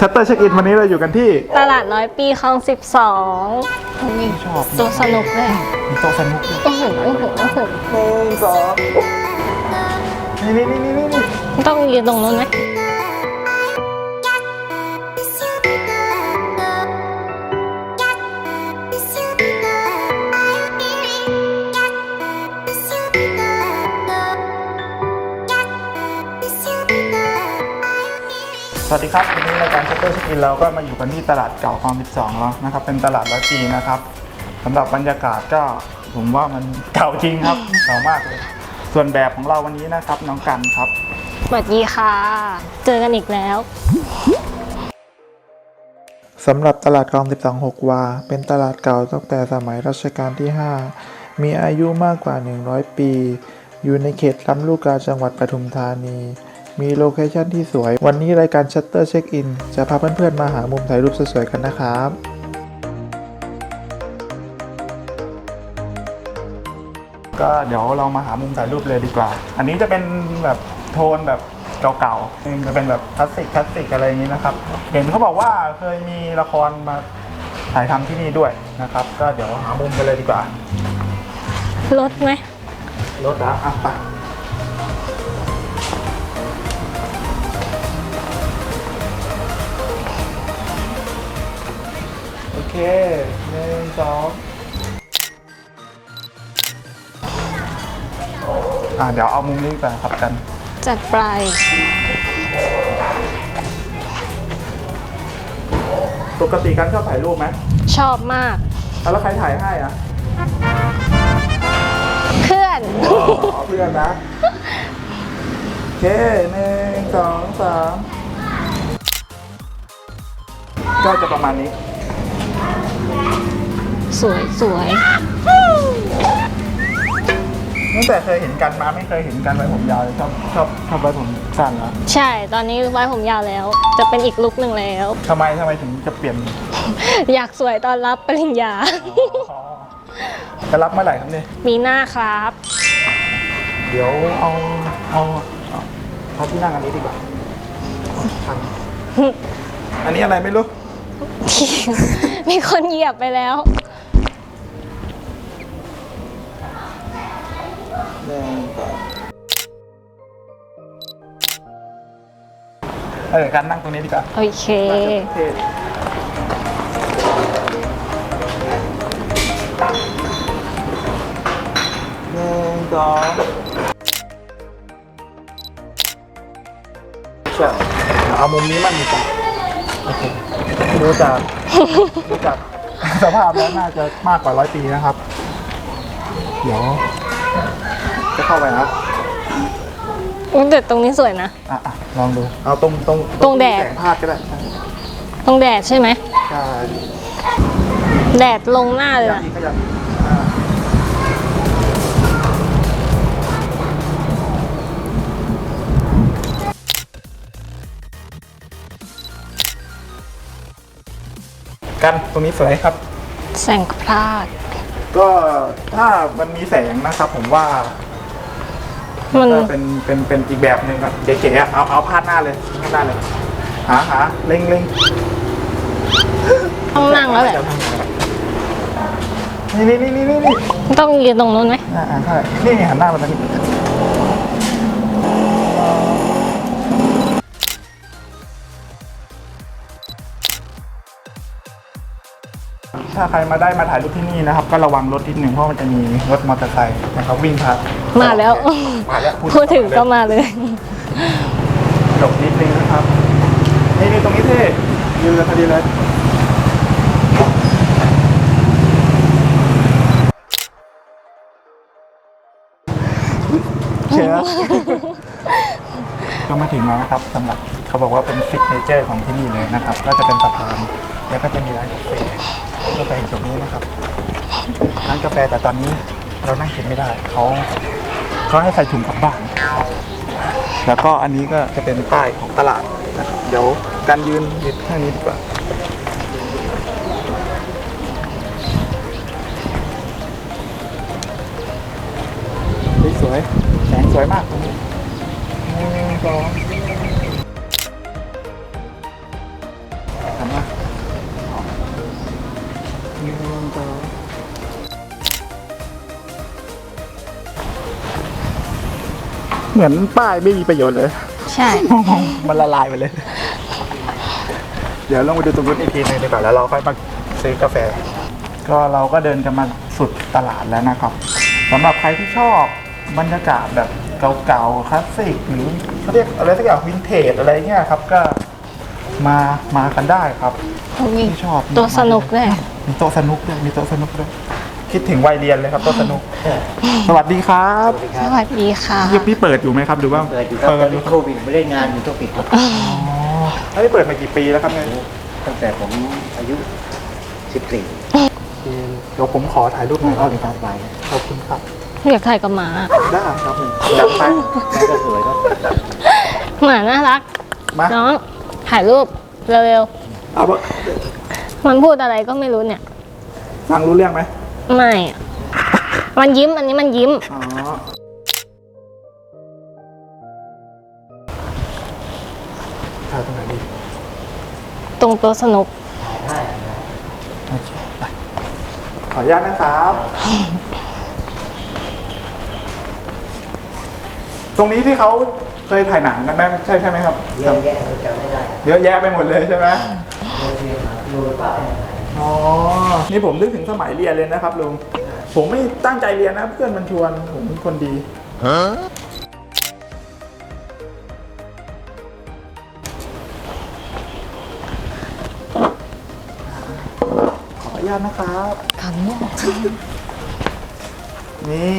ชัตเตอร์เช็คอินวันนี้เราอยู่กันที่ ตลาดร้อยปีคลองสิบสองมีชอบตัวสนุกเลยมีโต๊ะสนุกด้วยโอ้โหโอ้โหโอ้โหหนึ่งสองนี่นี่นี่นี่นี่ต้องยืนตรงนู้นไหม วัสดีครับวันนี้รายการชัตเตอร์เช็คอินเราก็มาอยู่กันที่ตลาดเก่าคลอง 12 แล้วนะครับ เป็นตลาดร้อยปีนะครับสำหรับบรรยากาศก็ผมว่ามันเก่าจริงครับ เก่ามากเลยส่วนแบบของเราวันนี้นะครับน้องกันครับ สวัสดีค่ะ เจอกันอีกแล้วสำหรับตลาดคลอง 12 6 วา เป็นตลาดเก่าตั้งแต่สมัยรัชกาลที่ 5 มีอายุมากกว่า 100 ปี อยู่ในเขตลำลูกกาจังหวัดปทุมธานี มีโลเคชั่นที่สวย วันนี้รายการชัตเตอร์เช็คอินจะพาเพื่อนๆมาหามุมถ่ายรูปสวยๆกันนะครับก็เดี๋ยวเรามาหามุมถ่ายรูปเลยดีกว่า อันนี้จะเป็นแบบโทนแบบเก่าๆจะเป็นแบบคลาสสิกคลาสสิกอะไรอย่างนี้นะครับ เห็นเขาบอกว่าเคยมีละครมาถ่ายทำที่นี่ด้วยนะครับ ก็เดี๋ยวหามุมกันเลยดีกว่า รถไหมรถนะอะไป เคหนึ่งสองอะเดี๋ยวเอามุมนี้ก่อนครับกัน จัดไป ปกติกันชอบถ่ายรูปไหมชอบมากอะแล้วใครถ่ายให้อะเพื่อน อ๋อเพื่อนนะโอเคหนึ่งสองสามก็จะประมาณนี้ สวยสวยตั้งแต่เคยเห็นกันมาไม่เคยเห็นกันไว้ผมยาวเลยชอบชอบชอบไว้ผมสั้นแล้วใช่ตอนนี้ไว้ผมยาวแล้ว จะเป็นอีกลุกหนึ่งแล้ว ทำไมทำไมถึงจะเปลี่ยนอยากสวยตอนรับปริญญา อ๋อจะรับเมื่อไหร่ครับเนี่ยมีหน้าครับ เดี๋ยวเอาเอาเอาเอาที่นั่งอันนี้ดีกว่าทันอันนี้อะไรไม่รู้ มีคนเหยียบไปแล้ว หนึ่งสองเออการนั่งตรงนี้ดีกว่าโอเค เท่หนึ่งสองใช่เอามุมนี้มั่งดีกว่าโอเคดูจากดูจากสภาพแล้วน่าจะมากกว่าร้อยปีนะครับ เดี๋ยวจะ เข้าไปนะครับอุ๊ยแต่ตรงนี้สวยนะ อะอะลองดู เอาตรงตรงตรงแดดแสงพาดก็ได้ตรงแดดใช่ไหม ใช่แดดลงหน้าเลยขยับนะอีกขยับอ่ากันตรงนี้สวยครับ แสงพลาด ก็ถ้ามันมีแสงนะครับผมว่า มันจะเป็นเป็นเป็นอีกแบบหนึ่งครับเก๋ๆอะเอาเอาพาดหน้าเลยพาดหน้าเลยหาหาเล็งเล็งต้องนั่งแล้วแหละนี่นี่นี่นี่นี่ต้องยืนตรงนู้นไหมอ่าอ่าใช่นี่ไงหันหน้ามาทางนี้ถ้าใครมาได้มาถ่ายรูปที่นี่นะครับ ก็ระวังรถนิดหนึ่งเพราะมันจะมีรถมอเตอร์ไซค์นะครับวิ่งผ่าน มาแล้ว มาแล้วพูดถึงก็มาเลยหลบนิดนึงนะครับนี่นี่ตรงนี้เท่ยืนเลยพอดีเลยเชียร์ก็มาถึงแล้วนะครับสำหรับเขาบอกว่าเป็นฟิกเนเจอร์ของที่นี่เลยนะครับ ก็จะเป็นสะพานแล้วก็จะมีร้านกาแฟกาแฟอยู่ตรงนี้นะครับร้านกาแฟแต่ตอนนี้เรานั่งกินไม่ได้เขา เขาให้ใส่ถุงกลับบ้าน แล้วก็อันนี้ก็จะเป็นป้ายของตลาดนะครับเดี๋ยวการยืนยืนข้างนี้ดีกว่าสวยแสงสวยมากตรงนี้หนึ่งสอง เหมือนป้ายไม่มีประโยชน์เลย ใช่ มันละลายไปเลย เดี๋ยวลองไปดูตรงนู้นอีกทีหนึงดีกว่าแล้วเราค่อยมาซื้อกาแฟ ก็เราก็เดินกันมาสุดตลาดแล้วนะครับสำหรับใครที่ชอบบรรยากาศแบบเก่าๆคลาสสิกหรือเขาเรียกอะไรสักอย่างวินเทจอะไรเงี้ยครับก็มามากันได้ครับ มีที่ชอบ ตัวสนุกด้วยมีโต๊ะสนุกด้วยมีโต๊ะสนุกด้วย คิดถึงวัยเรียนเลยครับโต๊ะสนุก สวัสดีครับสวัสดีค่ะยังพี่เปิดอยู่ไหมครับหรือว่าเปิดอยู่ครับตอนนี้โควิดไม่ได้งานอยู่ต้องปิดครับอ๋อแล้วนี่เปิดมากี่ปีแล้วครับเนี่ยตั้งแต่ผมอายุ14เดี๋ยวผมขอถ่ายรูปหน่อยครับครับไปขอบคุณครับอยากถ่ายกับหมาได้ครับจัดไปแม่ก็สวยครับหมาน่ารักมาน้องถ่ายรูปเร็วเอาปะๆมันพูดอะไรก็ไม่รู้เนี่ยฟังรู้เรื่องไหม ไม่อะมันยิ้มอันนี้มันยิ้ม อ๋อ ถ่ายตรงไหนดีตรงตัวสนุก โอเคไปขออนุญาตนะครับ ตรงนี้ที่เขาเคยถ่ายหนังกันไหมใช่ใช่ไหมครับ เยอะแยะจำไม่ได้เยอะแยะไปหมดเลยใช่ไหมดูหรือเปล่า อ๋อ นี่ผมนึกถึงสมัยเรียนเลยนะครับลุง ผมไม่ตั้งใจเรียนนะเพื่อนมันชวนผมเป็นคนดี ขออนุญาตนะครับกันนี่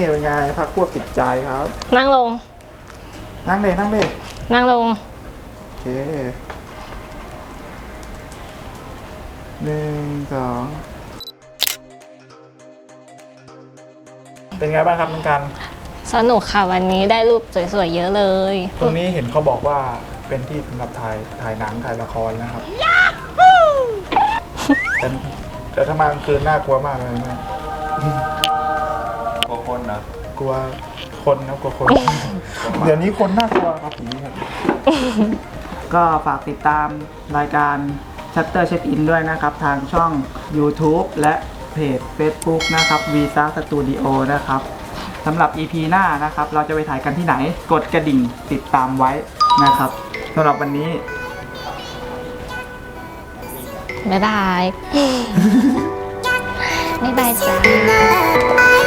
เป็นไงพักพวกจิตใจครับ นั่งลง นั่งเลยนั่งเลยนั่งลง โอเค หนึ่งสองเป็นไงบ้างครับน้องกัน สนุกค่ะวันนี้ได้รูปสวยๆเยอะเลย ตรงนี้เห็นเขาบอกว่าเป็นที่สำหรับถ่ายถ่ายหนังถ่ายละครนะครับแต่แต่ถ้ามากลางคืนน่ากลัวมากเลยนะกลัวคนเหรอกลัวคนนะกลัวคน เดี๋ยวนี้คนน่ากลัวครับผีครับ ก็ฝากติดตามรายการ Shutter Check In ด้วยนะครับ ทางช่อง YouTube และเพจ Facebook นะครับ Visa Studio นะครับสำหรับ EP หน้านะครับ เราจะไปถ่ายกันที่ไหน กดกระดิ่งติดตามไว้นะครับสำหรับวันนี้ บ๊ายบาย บ๊ายบายจ้า